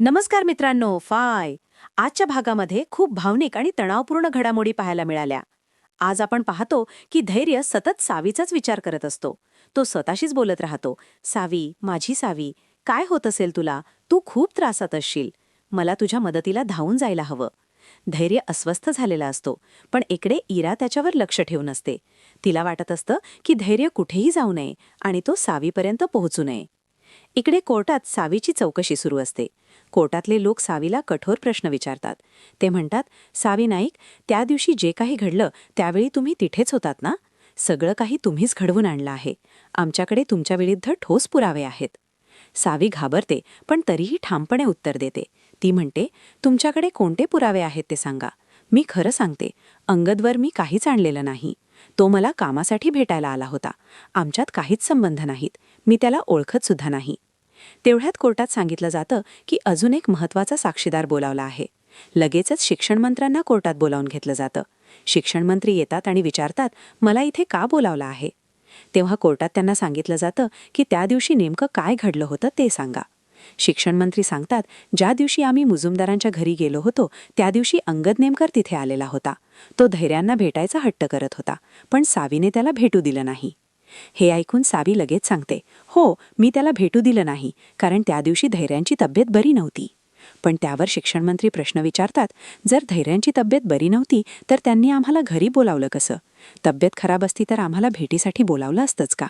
नमस्कार मित्रांनो फाय. आजच्या भागामध्ये खूप भावनिक आणि तणावपूर्ण घडामोडी पाहायला मिळाल्या. आज आपण पाहतो की धैर्य सतत सावीचाच विचार करत असतो. तो स्वतःशीच बोलत राहतो. सावी माझी सावी काय होत असेल तुला? तू खूप त्रासात असशील. मला तुझ्या मदतीला धावून जायला हवं. धैर्य अस्वस्थ झालेला असतो पण इकडे इरा त्याच्यावर लक्ष ठेवून असते. तिला वाटत असतं की धैर्य कुठेही जाऊ नये आणि तो सावीपर्यंत पोहोचू नये. इकडे कोर्टात सावीची चौकशी सुरू असते. कोर्टातले लोक सावीला कठोर प्रश्न विचारतात. ते म्हणतात सावी नाईक त्या दिवशी जे काही घडलं त्यावेळी तुम्ही तिथेच होतात ना? सगळं काही तुम्हीच घडवून आणलं आहे. आमच्याकडे तुमच्या विरुद्ध ठोस पुरावे आहेत. सावी घाबरते पण तरीही ठामपणे उत्तर देते. ती म्हणते तुमच्याकडे कोणते पुरावे आहेत ते सांगा. मी खरं सांगते अंगदवर मी काहीच आणलेलं नाही. तो मला कामासाठी भेटायला आला होता. आमच्यात काहीच संबंध नाहीत. मी त्याला ओळखत सुद्धा नाही. तेवढ्यात कोर्टात सांगितलं जातं की अजून एक महत्त्वाचा साक्षीदार बोलावला आहे. लगेचच शिक्षणमंत्र्यांना कोर्टात बोलावून घेतलं जातं. शिक्षणमंत्री येतात आणि विचारतात मला इथे का बोलावलं आहे? तेव्हा कोर्टात त्यांना सांगितलं जातं की त्या दिवशी नेमकं काय घडलं होतं ते सांगा. शिक्षणमंत्री सांगतात ज्या दिवशी आम्ही मुजुमदारांच्या घरी गेलो होतो त्या दिवशी अंगद नेमकर तिथे आलेला होता. तो धैर्यांना भेटायचा हट्ट करत होता पण सावीने त्याला भेटू दिलं नाही. हे ऐकून सावी लगेच सांगते हो मी त्याला भेटू दिलं नाही कारण त्या दिवशी धैर्यांची तब्येत बरी नव्हती. पण त्यावर शिक्षणमंत्री प्रश्न विचारतात जर धैर्यांची तब्येत बरी नव्हती तर त्यांनी आम्हाला घरी बोलावलं कसं? तब्येत खराब असती तर आम्हाला भेटीसाठी बोलावलं असतंच का?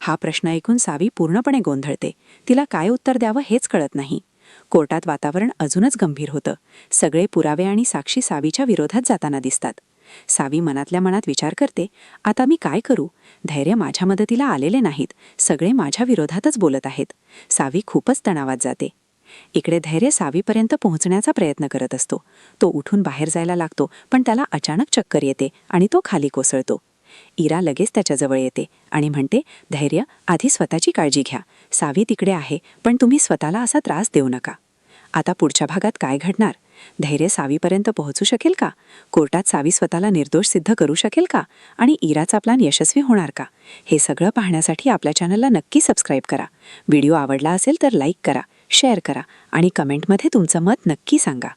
हा प्रश्न ऐकून सावी पूर्णपणे गोंधळते. तिला काय उत्तर द्यावं हेच कळत नाही. कोर्टात वातावरण अजूनच गंभीर होतं. सगळे पुरावे आणि साक्षी सावीच्या विरोधात जाताना दिसतात. सावी मनातल्या मनात विचार करते आता मी काय करू? धैर्य माझ्या मदतीला आलेले नाहीत. सगळे माझ्या विरोधातच बोलत आहेत. सावी खूपच तणावात जाते. इकडे धैर्य सावीपर्यंत पोहोचण्याचा प्रयत्न करत असतो. तो उठून बाहेर जायला लागतो पण त्याला अचानक चक्कर येते आणि तो खाली कोसळतो. इरा लगेच त्याच्याजवळ येते आणि म्हणते धैर्य आधी स्वतःची काळजी घ्या. सावी तिकडे आहे पण तुम्ही स्वतःला असा त्रास देऊ नका. आता पुढच्या भागात काय घडणार? धैर्य सावीपर्यंत पोहोचू शकेल का? कोर्टात सावी स्वतःला निर्दोष सिद्ध करू शकेल का? आणि इराचा प्लान यशस्वी होणार का? हे सगळं पाहण्यासाठी आपल्या चॅनलला नक्की सबस्क्राईब करा. व्हिडिओ आवडला असेल तर लाईक करा शेअर करा आणि कमेंटमध्ये तुमचं मत नक्की सांगा.